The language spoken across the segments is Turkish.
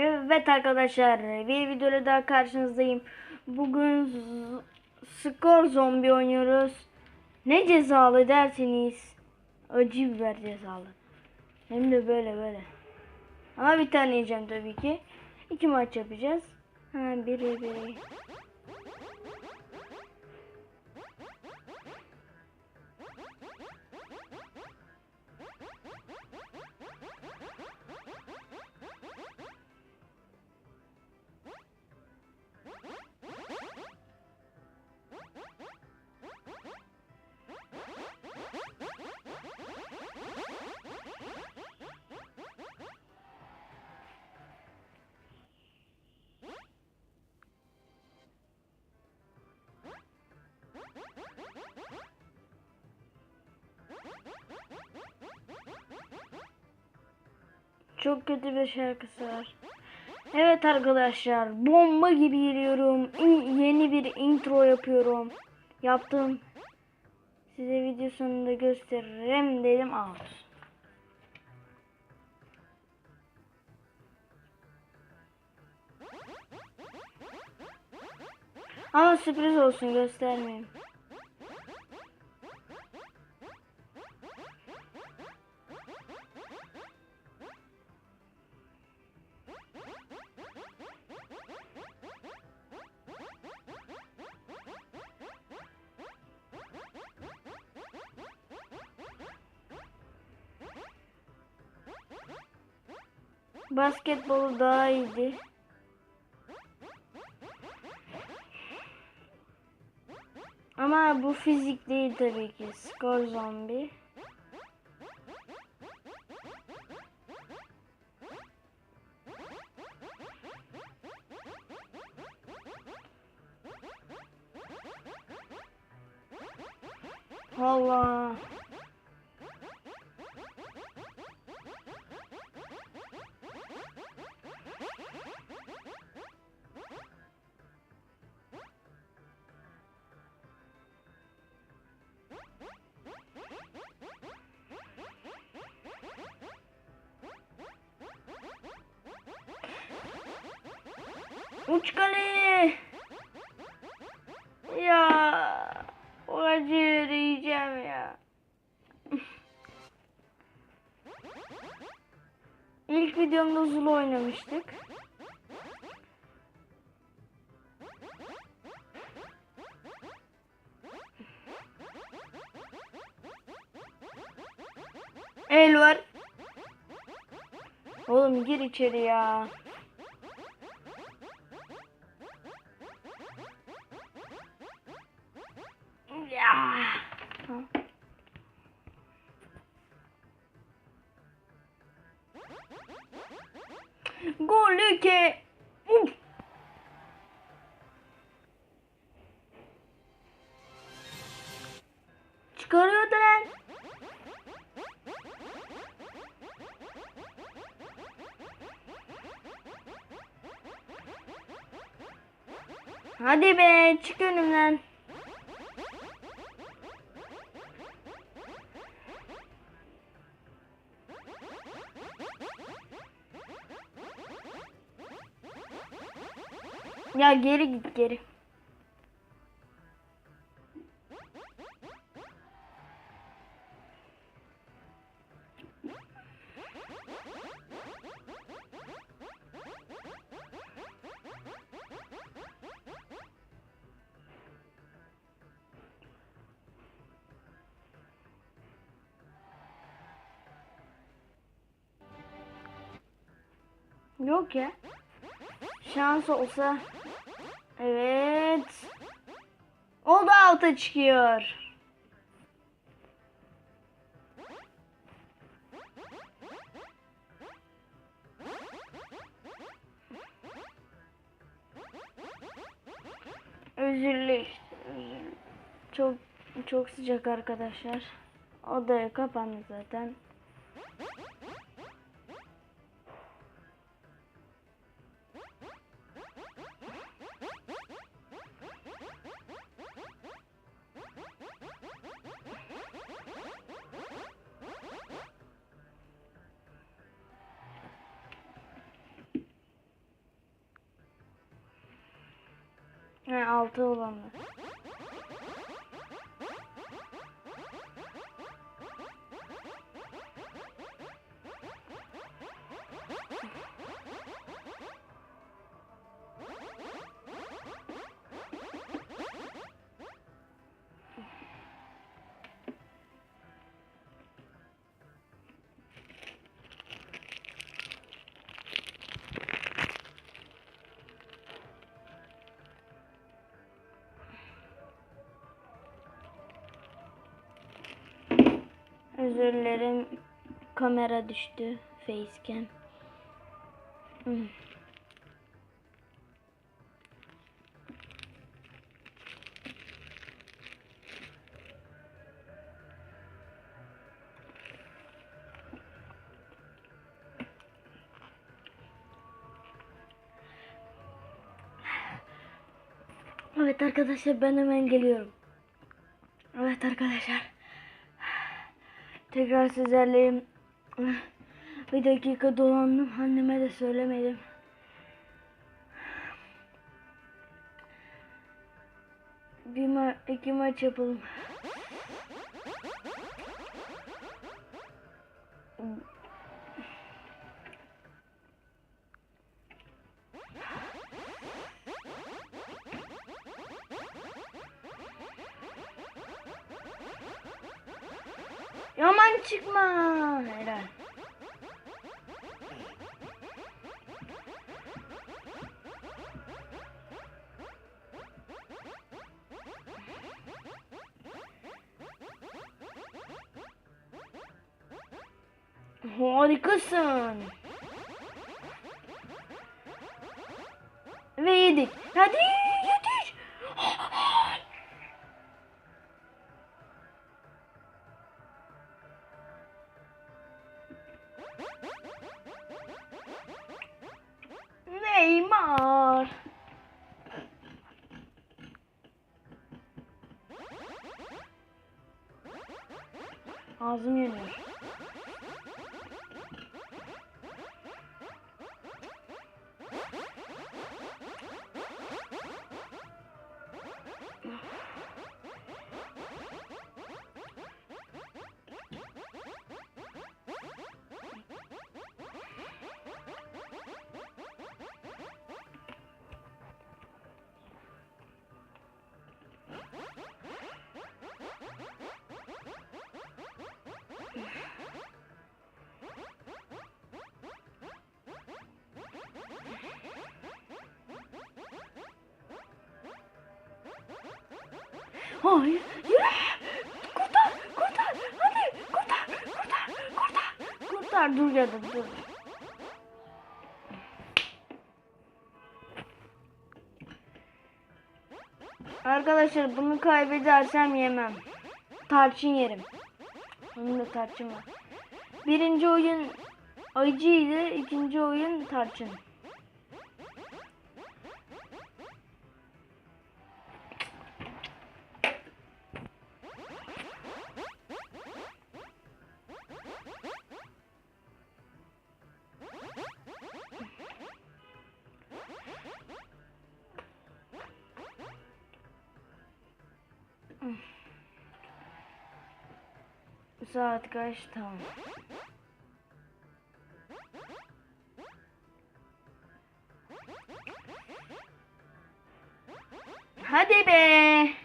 Evet arkadaşlar bir videoda daha karşınızdayım. Bugün skor zombi oynuyoruz. Ne cezalı derseniz acı biber cezalı. Hem de böyle böyle. Ama bir tane yiyeceğim tabii ki. İki maç yapacağız. Ha, biri biri. Çok kötü bir şarkısı var. Evet arkadaşlar bomba gibi giriyorum. Yeni bir intro yapıyorum. Yaptım. Size video sonunda gösteririm dedim out. Ama sürpriz olsun göstermeyeyim. Basketbolu daha iyiydi. Ama bu fizik değil tabii ki. Skor zombi. Allah. Uç kaleye. Ya. O acıyı yiyeceğim ya. İlk videomda Zulu oynamıştık. El var. Oğlum gir içeri ya. Ya. Gol iki. Uf. Çıkarıyordu lan. Hadi be çık önümden. Ya geri git geri. Yok ya. Şans olsa. Evet. O da alta çıkıyor. Özürlü. Çok çok sıcak arkadaşlar. Odaya kapandı zaten. Altı olanlar. Özür dilerim. Kamera düştü. Facecam. Hmm. Evet arkadaşlar ben hemen geliyorum. Evet arkadaşlar. Tekrar sizlerleyim. Bir dakika dolandım. Anneme de söylemedim. Bir ma iki maç yapalım. Yaman çıkma. Helal. Harikasın. Ve yedik. Hadi yedik. Ağzım yanıyor. Hayır. Yürü. Kurtar. Kurtar. Hadi. Kurtar. Kurtar. Kurtar. Kurtar. Dur dur. dur. Arkadaşlar bunu kaybedersem yemem. Tarçın yerim. Onun da tarçın var. Birinci oyun acıydı. ikinci oyun tarçın. Saat kaç? Tamam. Hadi be.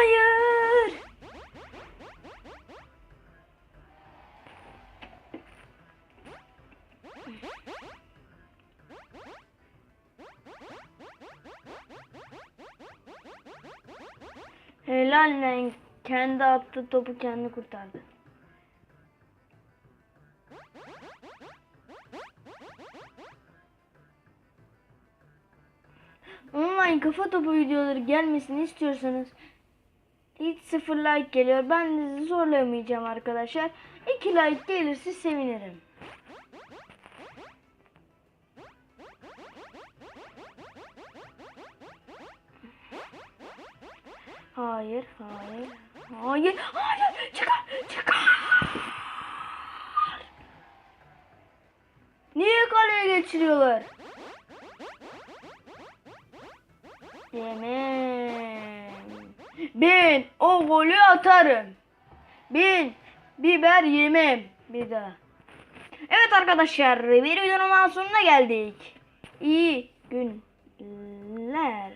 Hayır. Helal lan. Kendi attığı topu kendi kurtardı. Online kafa topu videoları gelmesini istiyorsanız Hiç sıfır like geliyor. Ben de zorlamayacağım arkadaşlar. 2 like gelirse sevinirim. Hayır, hayır, hayır, hayır, çıkar, çıkar. Niye kaleye geçiriyorlar? Yemem. Ben o golü atarım. Ben biber yemem bir daha. Evet arkadaşlar bir videonun sonuna geldik. İyi günler.